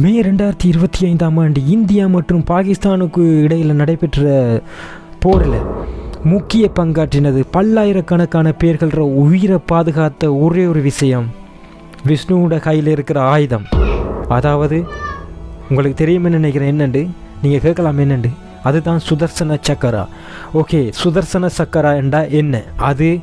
மே ரெண்டாயிரத்தி இருபத்தி ஐந்தாம் ஆண்டு இந்தியா மற்றும் பாகிஸ்தானுக்கு இடையில் நடைபெற்ற போரில் முக்கிய பங்காற்றினது பல்லாயிரக்கணக்கான பேர்கள உயிரை பாதுகாத்த ஒரே ஒரு விஷயம். விஷ்ணுவோட கையில் இருக்கிற ஆயுதம். அதாவது உங்களுக்கு தெரியுமே நினைக்கிறேன் என்னண்டு? நீங்கள் கேட்கலாம் என்னண்டு? அதுதான் சுதர்சன சக்கரா. ஓகே சுதர்சன சக்கரா என்றால் என்ன? அது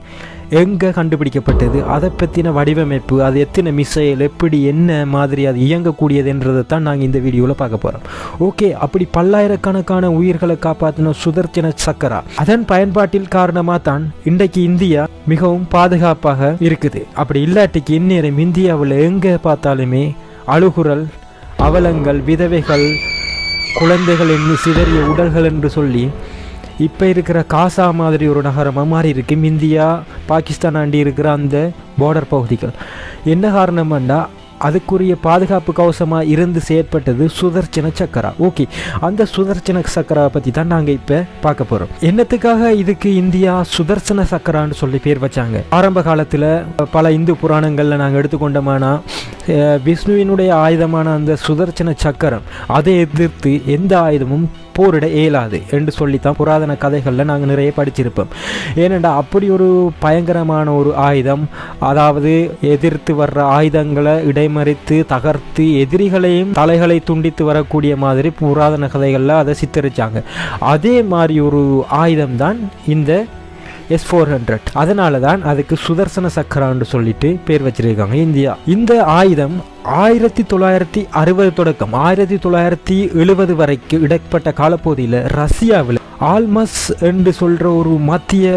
எங்கே கண்டுபிடிக்கப்பட்டது? அதை பற்றின வடிவமைப்பு அது எத்தனை மிசைல் எப்படி என்ன மாதிரி அது இயங்கக்கூடியதுன்றதை தான் நாங்கள் இந்த வீடியோவில் பார்க்க போகிறோம் ஓகே அப்படி பல்லாயிரக்கணக்கான உயிர்களை காப்பாற்றின சுதர்ச்சன சக்கரா. அதன் பயன்பாட்டில் காரணமாக தான் இன்றைக்கு இந்தியா மிகவும் பாதுகாப்பாக இருக்குது. அப்படி இல்லாட்டிக்கு இந்நேரம் இந்தியாவில் எங்கே பார்த்தாலுமே அழுகுரல் அவலங்கள் விதவைகள் குழந்தைகள் என்று சிதறிய உடல்கள் என்று சொல்லி இப்போ இருக்கிற காசா மாதிரி ஒரு நகரமாக மாறி இருக்கு. இந்தியா பாகிஸ்தான் ஆண்டி இருக்கிற அந்த பார்டர் பகுதிகள். என்ன காரணம்னா அதுக்குரிய பாதுகாப்பு கவசமாக இருந்து செயற்பட்டது சுதர்சன சக்கரா. ஓகே அந்த சுதர்ச்சன சக்கரா பற்றி தான் நாங்கள் இப்போ பார்க்க போகிறோம் என்னத்துக்காக இதுக்கு இந்தியா சுதர்சன சக்கரான்னு சொல்லி பேர் வச்சாங்க? ஆரம்ப காலத்தில் பல இந்து புராணங்களில் நாங்கள் எடுத்துக்கொண்டோமானா விஷ்ணுவினுடைய ஆயுதமான அந்த சுதர்சன சக்கரம் அதை எதிர்த்து எந்த ஆயுதமும் போரிட இயலாது என்று சொல்லித்தான் புராதன கதைகளில் நாங்கள் நிறைய படிச்சிருப்போம். ஏனென்றால் அப்படி ஒரு பயங்கரமான ஒரு ஆயுதம் அதாவது எதிர்த்து வர்ற ஆயுதங்களை இடைமறித்து தகர்த்து எதிரிகளையும் தலைகளை துண்டித்து வரக்கூடிய மாதிரி புராதன கதைகளில் அதை சித்தரித்தாங்க அதே மாதிரி ஒரு ஆயுதம்தான் இந்த எஸ் ஃபோர் ஹண்ட்ரட் அதனால தான் அதுக்கு சுதர்சன சக்கரான்னு சொல்லிட்டு பேர் வச்சிருக்காங்க இந்தியா. இந்த ஆயுதம் ஆயிரத்தி தொள்ளாயிரத்தி அறுபது தொடக்கம் ஆயிரத்தி தொள்ளாயிரத்தி எழுபது வரைக்கும் இடைப்பட்ட காலப்பகுதியில் ரஷ்யாவில் ஆல்மஸ் என்று சொல்கிற ஒரு மத்திய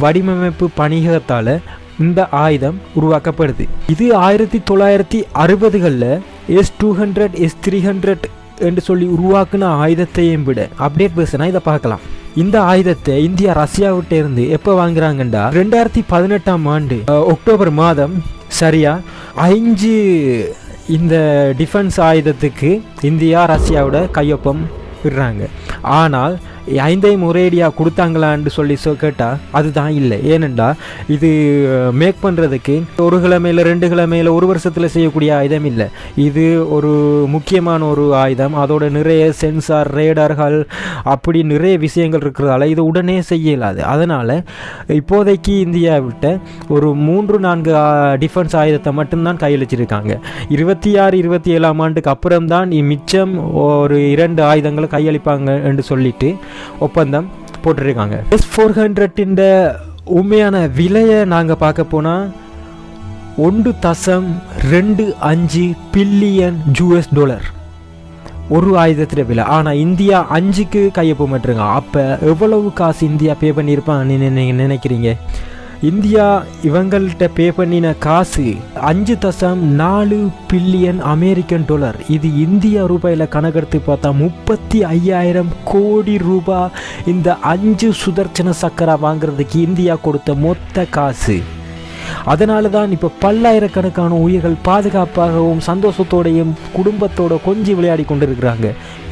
வடிவமைப்பு பணிகத்தால் இந்த ஆயுதம் உருவாக்கப்படுது. இது ஆயிரத்தி தொள்ளாயிரத்தி அறுபதுகளில் S two hundred S three hundred என்று சொல்லி உருவாக்குன ஆயுதத்தையும் விட அப்டேட் பேசுனா இதை பார்க்கலாம். இந்த ஆயுதத்தை இந்தியா ரஷ்யாவிட்ட இருந்து எப்போ வாங்குறாங்கண்டா? ரெண்டாயிரத்தி பதினெட்டாம் ஆண்டு அஹ், அக்டோபர் மாதம் சரியா? ஐந்து இந்த டிஃபென்ஸ் ஆயுதத்துக்கு இந்தியா ரஷ்யாவோட கையொப்பம் விடுறாங்க. ஆனால் ஐந்தையும் ஒரேடியாக கொடுத்தாங்களான்னு சொல்லி சொ கேட்டால் அதுதான் இல்லை. ஏனெண்டா இது மேக் பண்ணுறதுக்கு ஒரு கிழமையில் ரெண்டு கிழமையில் ஒரு வருஷத்தில் செய்யக்கூடிய ஆயுதம் இல்லை. இது ஒரு முக்கியமான ஒரு ஆயுதம். அதோட நிறைய சென்சார் ரேடார்கள் அப்படி நிறைய விஷயங்கள் இருக்கிறதால இது உடனே செய்ய இயலாது அதனால் இப்போதைக்கு இந்தியா விட்ட ஒரு மூன்று நான்கு டிஃபென்ஸ் ஆயுதத்தை மட்டும்தான் கையளிச்சிருக்காங்க. இருபத்தி ஆறு இருபத்தி ஏழாம் ஆண்டுக்கு அப்புறம்தான் மிச்சம் ஒரு இரண்டு ஆயுதங்களை கையளிப்பாங்க என்று சொல்லிட்டு ஒப்பந்தம் போட்டிருக்காங்க. எஸ் ஃபோர் ஹண்ட்ரட்டின் உண்மையான விலையை நாங்கள் பார்க்க போனால் ஒன்று தசம் ரெண்டு அஞ்சு பில்லியன் யூஎஸ் டாலர் ஒரு ஆயுதத்தில் விலை. ஆனால் இந்தியா அஞ்சுக்கு கையொப்ப மாட்டுருங்க அப்போ எவ்வளவு காசு இந்தியா பே பண்ணியிருப்பான்னு நீங்கள் நினைக்கிறீங்க? இந்தியா இவங்கள்ட்ட பே பண்ணின காசு அஞ்சு தசம் நாலு பில்லியன் அமெரிக்கன் டாலர். இது இந்தியா ரூபாயில் கணக்கெடுத்து பார்த்தா முப்பத்தி ஐயாயிரம் கோடி ரூபாய் இந்த அஞ்சு சுதர்சன சக்கரை வாங்குறதுக்கு இந்தியா கொடுத்த மொத்த காசு. அதனால தான் இப்போ பல்லாயிரக்கணக்கான உயிர்கள் பாதுகாப்பாகவும் சந்தோஷத்தோடையும் குடும்பத்தோட கொஞ்சி விளையாடி கொண்டிருக்கிறாங்க.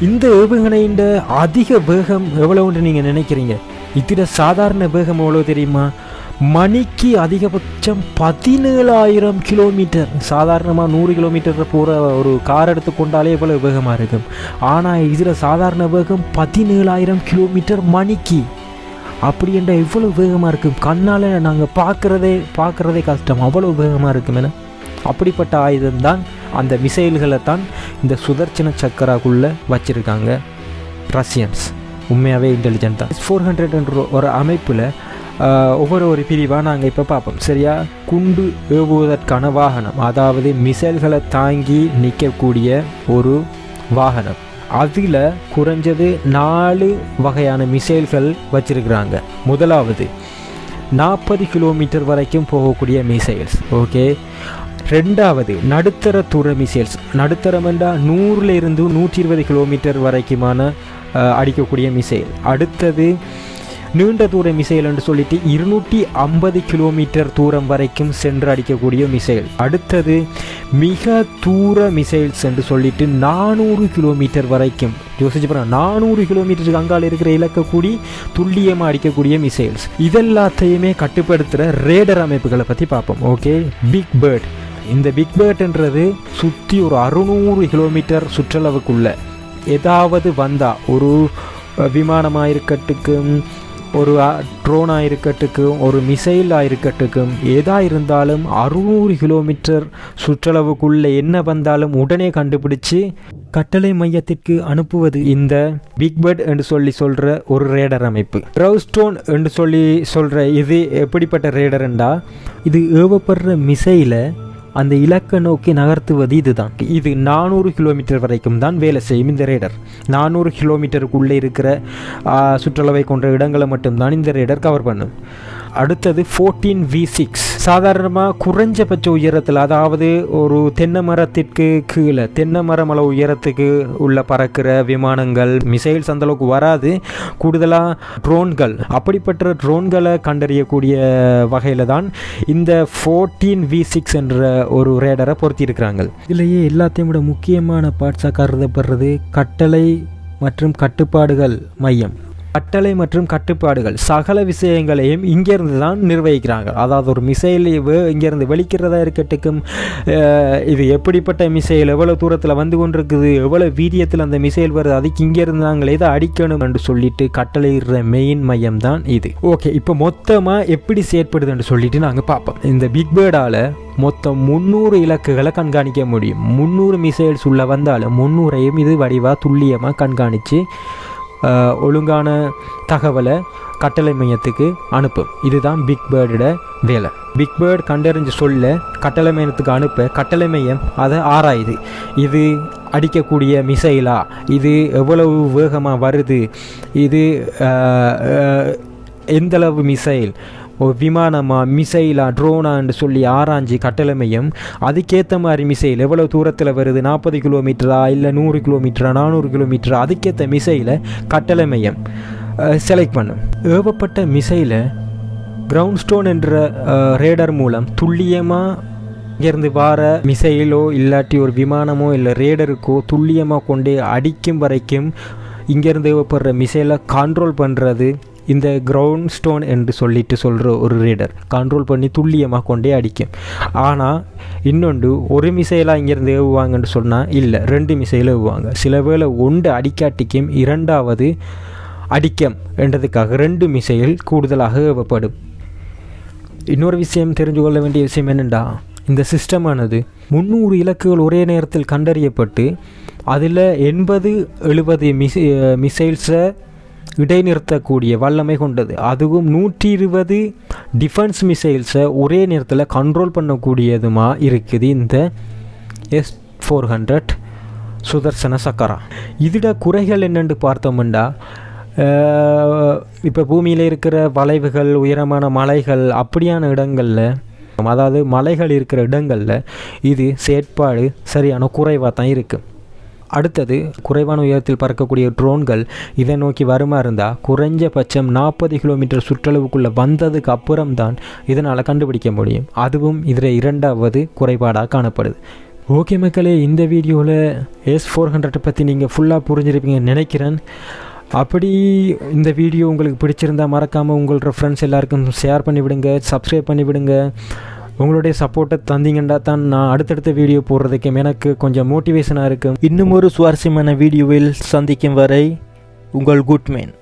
இந்த ஏவுகணையின் அதிக வேகம் எவ்வளவுன்னு நீங்கள் நினைக்கிறீங்க? இத்திட சாதாரண வேகம் எவ்வளோ தெரியுமா? மணிக்கு அதிகபட்சம் பதினேழாயிரம் கிலோமீட்டர். சாதாரணமாக நூறு கிலோமீட்டர் போகிற ஒரு கார் எடுத்து கொண்டாலே இவ்வளோ வேகமாக இருக்கும். ஆனால் இதில் சாதாரண வேகம் பதினேழாயிரம் கிலோமீட்டர் மணிக்கு. அப்படி என்ற இவ்வளோ வேகமாக இருக்கும்? கண்ணால் நாங்கள் பார்க்குறதே பார்க்குறதே கஷ்டம். அவ்வளோ வேகமாக இருக்கும் என. அப்படிப்பட்ட ஆயுதம் தான் அந்த மிசைல்களை தான் இந்த சுதர்சன சக்கராக்குள்ளே வச்சுருக்காங்க ரஷ்யன்ஸ். உண்மையாகவே இன்டெலிஜென்ட் தான். ஃபோர் ஹண்ட்ரட் என்ற ஒரு அமைப்பில் ஒவ்வொரு ஒரு பிரிவாக நாங்கள் இப்போ பார்ப்போம். சரியா? குண்டு ஏவுவதற்கான வாகனம். அதாவது மிசைல்களை தாங்கி நிற்கக்கூடிய ஒரு வாகனம். அதில் குறைஞ்சது நாலு வகையான மிசைல்கள் வச்சிருக்கிறாங்க. முதலாவது நாற்பது கிலோமீட்டர் வரைக்கும் போகக்கூடிய மிசைல்ஸ். ஓகே? ரெண்டாவது நடுத்தர தூர மிசைல்ஸ். நடுத்தரம் என்றால் நூறுல நூற்றி இருபது கிலோமீட்டர் வரைக்குமான அடிக்கக்கூடிய மிசைல். அடுத்தது நீண்ட தூர மிசைல் என்று சொல்லிட்டு இருநூற்றி ஐம்பது கிலோமீட்டர் தூரம் வரைக்கும் சென்று அடிக்கக்கூடிய மிசைல். அடுத்தது மிக தூர மிசைல்ஸ் என்று சொல்லிட்டு நானூறு கிலோமீட்டர் வரைக்கும் யோசிச்சு பாருங்க நானூறு கிலோமீட்டருக்கு அங்கால இருக்கிற இலக்கக்கூடி கூடி துல்லியமாக அடிக்கக்கூடிய மிசைல்ஸ். இதெல்லாத்தையுமே கட்டுப்படுத்துகிற ரேடர் அமைப்புகளை பற்றி பார்ப்போம். ஓகே பிக் பேர்ட் இந்த பிக் பேர்ட்ன்றது சுற்றி ஒரு அறுநூறு கிலோமீட்டர் சுற்றளவுக்குள்ள. ஏதாவது வந்தால் ஒரு விமானமாக இருக்கட்டுக்கும் ஒரு ட்ரோனாக இருக்கட்டுக்கும் ஒரு மிசைலாக இருக்கட்டுக்கும் எதாக இருந்தாலும் அறுநூறு கிலோமீட்டர் சுற்றளவுக்குள்ளே என்ன வந்தாலும் உடனே கண்டுபிடிச்சு கட்டளை மையத்திற்கு அனுப்புவது இந்த பிக்பர்ட் என்று சொல்லி சொல்கிற ஒரு ரேடர் அமைப்பு. ட்ரவுஸ்டோன் என்று சொல்லி சொல்கிற இது எப்படிப்பட்ட ரேடர் என்றால் இது ஏவப்படுற மிசைலை அந்த இலக்கை நோக்கி நகர்த்துவது இதுதான். இது நானூறு கிலோமீட்டர் வரைக்கும் தான் வேலை செய்யும் இந்த ரேடர். நானூறு கிலோமீட்டருக்குள்ளே இருக்கிற சுற்றளவை கொண்ட இடங்களை மட்டும்தான் இந்த ரேடர் கவர் பண்ணும். அடுத்தது ஃபோர்டீன் வி சிக்ஸ் சாதாரணமாக குறைஞ்சபட்ச உயரத்தில் அதாவது ஒரு தென்னை மரத்திற்கு கீழே தென்னை மரம் அளவு உயரத்துக்கு உள்ள பறக்கிற விமானங்கள் மிசைல்ஸ் அந்த அளவுக்கு வராது. கூடுதலாக ட்ரோன்கள். அப்படிப்பட்ட ட்ரோன்களை கண்டறியக்கூடிய வகையில் தான் இந்த ஃபோர்டீன் வி சிக்ஸ் என்ற ஒரு ரேடரை பொருத்தியிருக்கிறாங்க. இதுலேயே எல்லாத்தையும் விட முக்கியமான பார்ட்ஸாக கருதப்படுறது கட்டளை மற்றும் கட்டுப்பாடுகள் மையம். கட்டளை மற்றும் கட்டுப்பாடுகள் சகல விஷயங்களையும் இங்கேருந்து தான் நிர்வகிக்கிறாங்க அதாவது ஒரு மிசைல் இங்கேருந்து வெளிக்கிறதா இருக்கட்டுக்கும் இது எப்படிப்பட்ட மிசைல் எவ்வளோ தூரத்தில் வந்து கொண்டிருக்குது எவ்வளோ வீரியத்தில் அந்த மிசைல் வருது அதுக்கு இங்கேருந்து நாங்கள் தான் அடிக்கணும் என்று சொல்லிட்டு கட்டளையிடுற மெயின் மையம் தான் இது. ஓகே இப்போ மொத்தமாக எப்படி செயற்படுதுன்னு சொல்லிட்டு நாங்கள் பார்ப்போம். இந்த பிக் பேர்டால் மொத்தம் முந்நூறு இலக்குகளை கண்காணிக்க முடியும். முந்நூறு மிசைல்ஸ் உள்ள வந்தாலும் முந்நூறையும் இது வடிவாக துல்லியமாக கண்காணித்து ஒழுங்கான தகவலை கட்டளை மையத்துக்கு அனுப்பும் இதுதான் பிக் பேர்டோட வேலை. பிக் பேர்ட் கண்டறிஞ்சு சொல்ல கட்டளை மையத்துக்கு அனுப்ப கட்டளை மையம் அதை ஆராயுது. இது அடிக்கக்கூடிய மிசைலா? இது எவ்வளவு வேகமாக வருது? இது எந்தளவு மிசைல்? விமானமாக மிசைலாக ட்ரோனான்னு சொல்லி ஆராய்ஞ்சி கட்டளை மையம் அதுக்கேற்ற மாதிரி மிசைல் எவ்வளோ தூரத்தில் வருது? நாற்பது கிலோமீட்டரா இல்லை நூறு கிலோமீட்டரா நானூறு கிலோமீட்டரா அதுக்கேற்ற மிசைலை கட்டளை மையம் செலக்ட் பண்ணும். ஏவப்பட்ட மிசைலை கிரவுண்ட் ஸ்டோன் என்ற ரேடர் மூலம் துல்லியமாக இங்கேருந்து வார மிசைலோ இல்லாட்டி ஒரு விமானமோ இல்லை ரேடருக்கோ துல்லியமாக கொண்டு அடிக்கும் வரைக்கும் இங்கேருந்து ஏவப்படுற மிசைலை கண்ட்ரோல் பண்ணுறது இந்த கிரவுண்ட் ஸ்டோன் என்று சொல்லிட்டு சொல்கிற ஒரு ரீடர் கண்ட்ரோல் பண்ணி துல்லியமாக கொண்டே அடிக்கும். ஆனால் இன்னொன்று ஒரு மிசைலாக இங்கேருந்து ஏவுவாங்கன்னு சொன்னால் இல்லை ரெண்டு மிசைல ஏவுவாங்க. சில வேளை ஒன்று அடிக்காட்டிக்கும் இரண்டாவது அடிக்கம் என்றதுக்காக ரெண்டு மிசைல் கூடுதலாக ஏவப்படும். இன்னொரு விஷயம் தெரிஞ்சு கொள்ள வேண்டிய விஷயம் என்னென்னா இந்த சிஸ்டமானது முந்நூறு இலக்குகள் ஒரே நேரத்தில் கண்டறியப்பட்டு அதில் எண்பது எழுபது மிசை மிசைல்ஸை இடைநிறுத்தக்கூடிய வல்லமை கொண்டது. அதுவும் நூற்றி இருபது டிஃபென்ஸ் மிசைல்ஸை ஒரே நேரத்தில் கண்ட்ரோல் பண்ணக்கூடியதுமாக இருக்குது இந்த S four hundred Sudarshan Chakra இதோட குறைகள் என்னென்று பார்த்தோம்னா இப்போ பூமியில் இருக்கிற வளைவுகள் உயரமான மலைகள் அப்படியான இடங்களில் அதாவது மலைகள் இருக்கிற இடங்களில் இது செயற்பாடு சரியான குறைவாக தான் இருக்குது அடுத்தது குறைவான உயரத்தில் பறக்கக்கூடிய ட்ரோன்கள் இதை நோக்கி வருமா இருந்தால் குறைஞ்சபட்சம் நாற்பது கிலோமீட்டர் சுற்றளவுக்குள்ளே வந்ததுக்கு அப்புறம் தான் இதனால் கண்டுபிடிக்க முடியும். அதுவும் இதில் இரண்டாவது குறைபாடாக காணப்படுது. ஓகே மக்களே இந்த வீடியோவில் எஸ் ஃபோர் ஹண்ட்ரட்டை பற்றி நீங்கள் ஃபுல்லாக புரிஞ்சிருப்பீங்கன்னு நினைக்கிறேன். அப்படி இந்த வீடியோ உங்களுக்கு பிடிச்சிருந்தா மறக்காமல் உங்களோட ஃப்ரெண்ட்ஸ் எல்லாருக்கும் ஷேர் பண்ணிவிடுங்க சப்ஸ்கிரைப் பண்ணிவிடுங்க. உங்களுடைய சப்போர்ட்டை தந்தீங்கன்னா தான் நான் அடுத்தடுத்த வீடியோ போடுறதுக்கு எனக்கு கொஞ்சம் மோட்டிவேஷனாக இருக்கும். இன்னும் ஒரு சுவாரஸ்யமான வீடியோவில் சந்திக்கும் வரை உங்கள் குட்மேன்